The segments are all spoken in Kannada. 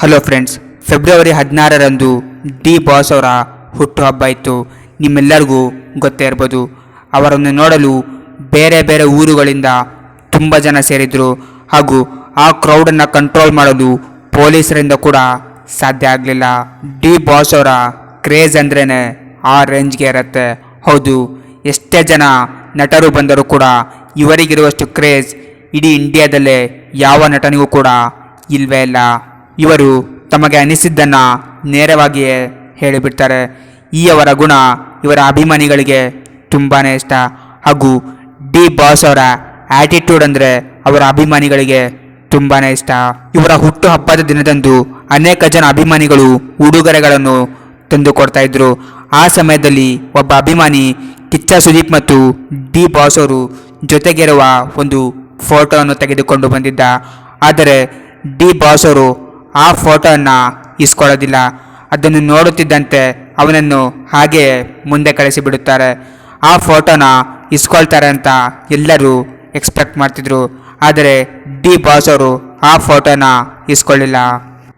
ಹಲೋ ಫ್ರೆಂಡ್ಸ್ ಫೆಬ್ರವರಿ ಹದಿನಾರರಂದು ಡಿ ಬಾಸ್ ಅವರ ಹುಟ್ಟುಹಬ್ಬ ಇತ್ತು. ನಿಮ್ಮೆಲ್ಲರಿಗೂ ಗೊತ್ತೇ ಇರ್ಬೋದು. ಅವರನ್ನು ನೋಡಲು ಬೇರೆ ಬೇರೆ ಊರುಗಳಿಂದ ತುಂಬ ಜನ ಸೇರಿದ್ರು. ಹಾಗೂ ಆ ಕ್ರೌಡನ್ನು ಕಂಟ್ರೋಲ್ ಮಾಡಲು ಪೊಲೀಸರಿಂದ ಕೂಡ ಸಾಧ್ಯ ಆಗಲಿಲ್ಲ. ಡಿ ಬಾಸ್ ಅವರ ಕ್ರೇಜ್ ಅಂದ್ರೇ ಆ ರೇಂಜ್ಗೆ ಇರುತ್ತೆ. ಹೌದು, ಎಷ್ಟೇ ಜನ ನಟರು ಬಂದರೂ ಕೂಡ ಇವರಿಗಿರುವಷ್ಟು ಕ್ರೇಜ್ ಇಡೀ ಇಂಡಿಯಾದಲ್ಲೇ ಯಾವ ನಟನಿಗೂ ಕೂಡ ಇಲ್ವೇ ಇಲ್ಲ. ಇವರು ತಮಗೆ ಅನಿಸಿದ್ದನ್ನು ನೇರವಾಗಿಯೇ ಹೇಳಿಬಿಡ್ತಾರೆ. ಈ ಅವರ ಗುಣ ಇವರ ಅಭಿಮಾನಿಗಳಿಗೆ ತುಂಬಾ ಇಷ್ಟ. ಹಾಗೂ ಡಿ ಬಾಸ್ ಅವರ ಆಟಿಟ್ಯೂಡ್ ಅಂದರೆ ಅವರ ಅಭಿಮಾನಿಗಳಿಗೆ ತುಂಬಾ ಇಷ್ಟ. ಇವರ ಹುಟ್ಟುಹಬ್ಬದ ದಿನದಂದು ಅನೇಕ ಜನ ಅಭಿಮಾನಿಗಳು ಉಡುಗೊರೆಗಳನ್ನು ತಂದು ಕೊಡ್ತಾ ಇದ್ರು. ಆ ಸಮಯದಲ್ಲಿ ಒಬ್ಬ ಅಭಿಮಾನಿ ಕಿಚ್ಚ ಸುದೀಪ್ ಮತ್ತು ಡಿ ಬಾಸ್ ಅವರು ಜೊತೆಗಿರುವ ಒಂದು ಫೋಟೋವನ್ನು ತೆಗೆದುಕೊಂಡು ಬಂದಿದ್ದ. ಆದರೆ ಡಿ ಬಾಸ್ ಅವರು ಆ ಫೋಟೋವನ್ನು ಇಸ್ಕೊಳ್ಳೋದಿಲ್ಲ. ಅದನ್ನು ನೋಡುತ್ತಿದ್ದಂತೆ ಅವನನ್ನು ಹಾಗೆ ಮುಂದೆ ಕಳಿಸಿಬಿಡುತ್ತಾರೆ ಆ ಫೋಟೋನ ಇಸ್ಕೊಳ್ತಾರೆ ಅಂತ ಎಲ್ಲರೂ ಎಕ್ಸ್ಪೆಕ್ಟ್ ಮಾಡ್ತಿದ್ರು. ಆದರೆ ಡಿ ಬಾಸ್ ಅವರು ಆ ಫೋಟೋನ ಇಸ್ಕೊಳ್ಳಿಲ್ಲ.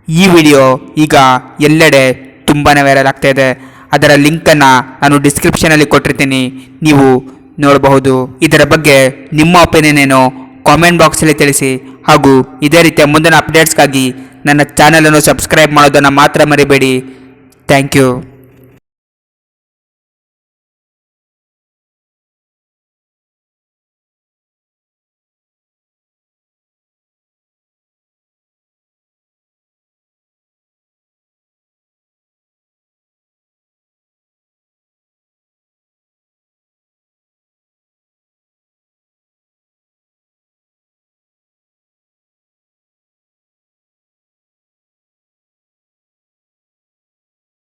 ಈ ವಿಡಿಯೋ ಈಗ ಎಲ್ಲೆಡೆ ತುಂಬಾ ವೈರಲ್ ಆಗ್ತಾ ಇದೆ. ಅದರ ಲಿಂಕನ್ನು ನಾನು ಡಿಸ್ಕ್ರಿಪ್ಷನಲ್ಲಿ ಕೊಟ್ಟಿರ್ತೀನಿ. ನೀವು ನೋಡಬಹುದು. ಇದರ ಬಗ್ಗೆ ನಿಮ್ಮ ಒಪಿನಿಯನ್ ಏನು? ಕಾಮೆಂಟ್ ಬಾಕ್ಸಲ್ಲಿ ತಿಳಿಸಿ. ಹಾಗೂ ಇದೇ ರೀತಿಯ ಮುಂದಿನ ಅಪ್ಡೇಟ್ಸ್ಗಾಗಿ ನನ್ನ ಚಾನಲನ್ನು ಸಬ್ಸ್ಕ್ರೈಬ್ ಮಾಡೋದನ್ನು ಮಾತ್ರ ಮರಿಬೇಡಿ. Thank you.